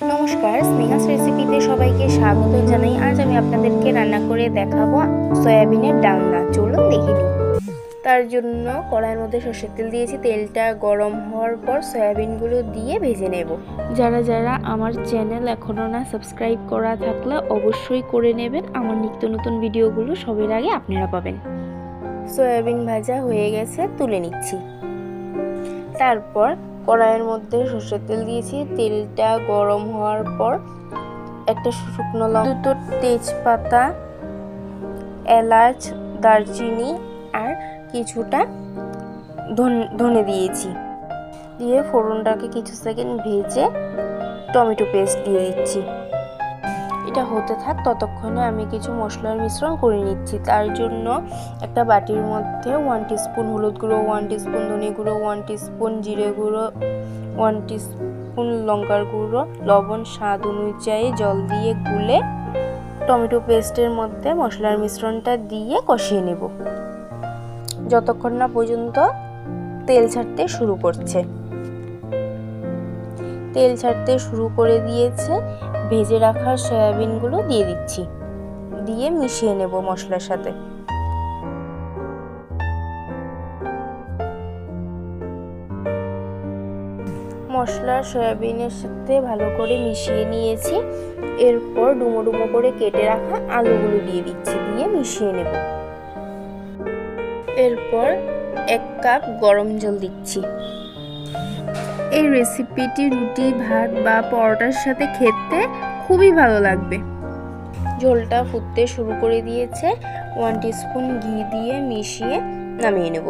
নমস্কার, স্নেহাস রেসিপিতে সবাইকে স্বাগত জানাই। আজ আমি আপনাদেরকে রান্না করে দেখাবো সয়াবিনের ডালনা। চলুন দেখে নিই। তার জন্য কড়াইয়ের মধ্যে সর্ষের তেল দিয়েছি। তেলটা গরম হওয়ার পর সয়াবিনগুলো দিয়ে ভেজে নেব। যারা যারা আমার চ্যানেল এখনও না সাবস্ক্রাইব করা থাকলে অবশ্যই করে নেবেন। আমার নিত্য নতুন ভিডিওগুলো সবের আগে আপনারা পাবেন। সয়াবিন ভাজা হয়ে গেছে, তুলে নিচ্ছি। তারপর কড়াইয়ের মধ্যে সর্ষের তেল দিয়েছি। তেলটা গরম হওয়ার পর একটা শুকনো লঙ্কা দুটো তেজপাতা, এলাচ, দারচিনি আর কিছুটা ধন- দিয়েছি। দিয়ে ফোড়নটাকে কিছু সেকেন্ড ভেজে টমেটো পেস্ট দিয়ে দিচ্ছি। এটা হতে থাক, ততক্ষণে আমি কিছু মশলার মিশ্রণ করে নিচ্ছি। তার জন্য একটা বাটির মধ্যে ওয়ান টিস্পুন হলুদ গুঁড়ো ওয়ান টিস্পুন ধনে গুঁড়ো ওয়ান টিস্পুন জিরে গুঁড়ো ওয়ান টিস্পুন লঙ্কার গুঁড়ো, লবণ, স্বাদ অনুযায়ী জল দিয়ে গুলে টমেটো পেস্টের মধ্যে মশলার মিশ্রণটা দিয়ে কষিয়ে নেব। যতক্ষণ না পর্যন্ত তেল ছাড়তে শুরু করছে। তেল ছাড়তে শুরু করে দিয়েছে। ভেজে রাখা সয়াবিনগুলো দিয়ে দিচ্ছি। দিয়ে মিশিয়ে নেব মশলার সাথে। মশলা সয়াবিনের সাথে ভালো করে মিশিয়ে নিয়েছি। এরপর ডুমো ডুমো করে কেটে রাখা আলুগুলো দিয়ে দিচ্ছি। দিয়ে মিশিয়ে নেব। এরপর এক কাপ গরম জল দিচ্ছি। এই রেসিপিটি রুটি, ভাত বা পরোটার সাথে খেতে খুবই ভালো লাগবে। ঝোলটা ফুটতে শুরু করে দিয়েছে। ওয়ান টিস্পুন ঘি দিয়ে মিশিয়ে নামিয়ে নেব।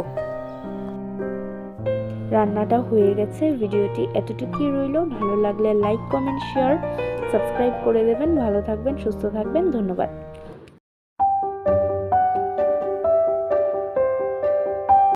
রান্নাটা হয়ে গেছে। ভিডিওটি এতটুকুই রইল। ভালো লাগলে লাইক কমেন্ট শেয়ার সাবস্ক্রাইব করে দেবেন। ভালো থাকবেন, সুস্থ থাকবেন। ধন্যবাদ।